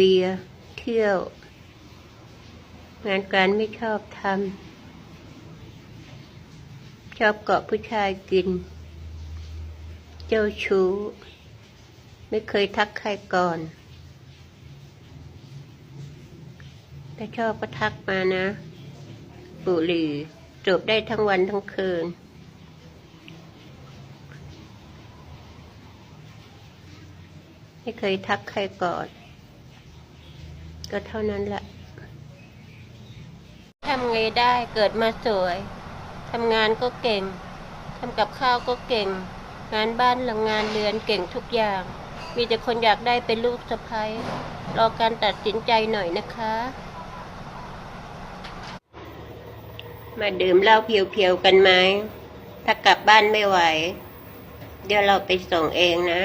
เบียร์เที่ยว งานการไม่ชอบทำชอบเกาะผู้ชายกิน เจ้าชู้ ไม่เคยทักใครก่อน ถ้าชอบก็ทักมานะ บุหรี่จบได้ทั้งวันทั้งคืนไม่เคยทักใครก่อน ก็เท่านั้นแหละทำไงได้เกิดมาสวยทำงานก็เก่งทำกับข้าวก็เก่ง งานบ้านหลังงานเรือนเก่งทุกอย่าง มีแต่คนอยากได้เป็นลูกสะใภ้รอการตัดสินใจหน่อยนะคะ มาดื่มเหล้าเพียวๆกันไหมถ้ากลับบ้านไม่ไหว เดี๋ยวเราไปส่งเองนะ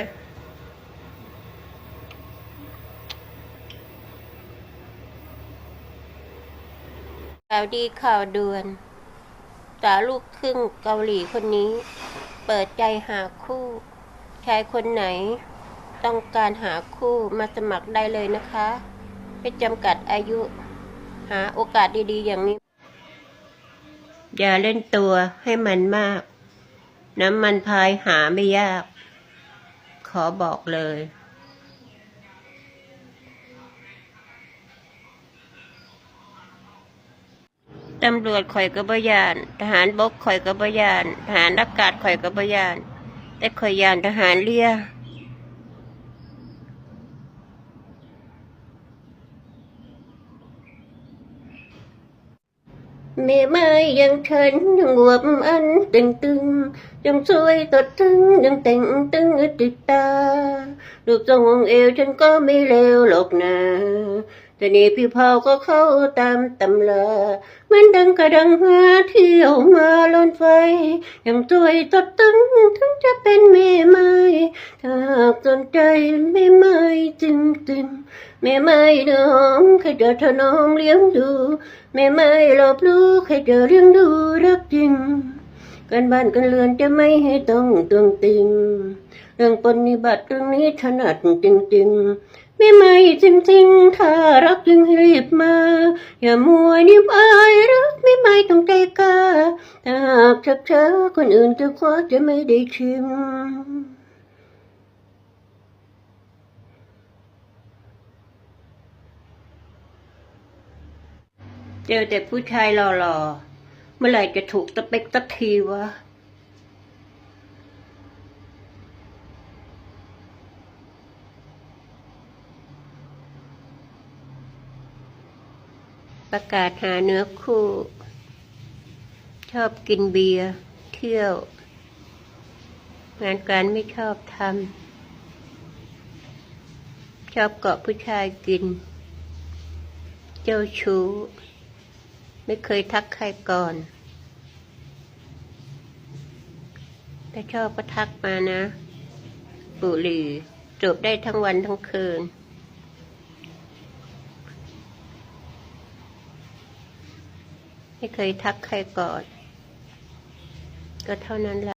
ข่าวดีข่าวด่วนสาวลูกครึ่งเกาหลีคนนี้ เปิดใจหาคู่ ชายคนไหน ต้องการหาคู่มาสมัครได้เลยนะคะไม่จำกัดอายุ หาโอกาสดีๆ อย่างนี้ อย่าเล่นตัวให้มันมาก น้ำมันพายหาไม่ยาก ขอบอกเลย ตำรวจข่อยก็บยาน ทหารบกข่อยก็บยาน ทหารอากาศข่อยก็บยาน แต่ข่อยยานทหารเรือแม่ไม้ยังฉันยังหวบอันตึงตึงยังสวยตดตึงยังแต่งตึงติดตารูปทรงองเอวฉันก็ไม่เลวหรอกนะ แต่นี่พี่เผาก็เข้าตามตำลาเหมือนดังกระดังหาเที่ยวมาลนไฟยังสวยตดตึงถึงจะเป็นแม่ไม้ถ้าหากสนใจแม่ไม้จริงจริงแม่ไม้น้องแค่จะถนอมเลี้ยงดู แม่ไม่หลบรู้ใครจะเลี้ยงดูรักจริงการบ้านการเรือนจะไม่ให้ต้องตวงติง เรื่องปฏิบัติเรื่องนี้ถนัดจริงๆ ไม่ไม่จริงๆ ถ้ารักจึงรีบมา อย่ามัวนิบอายรักไม่ไม่ต้องใจกล้าถ้าหากชักช้าคนอื่นจะคว้าจะไม่ได้ชิมเจอแต่ผู้ชายหล่อๆ เมื่อไหร่จะถูกสเปคสักทีวะ ประกาศหาเนื้อคู่ ชอบกินเบียร์ เที่ยว งานการไม่ชอบทำ ชอบเกาะผู้ชายกิน เจ้าชู้ ไม่เคยทักใครก่อนถ้าชอบก็ทักมานะ บุหรี่จบได้ทั้งวันทั้งคืน ไม่เคยทักใครก่อน ก็เท่านั้นแหละ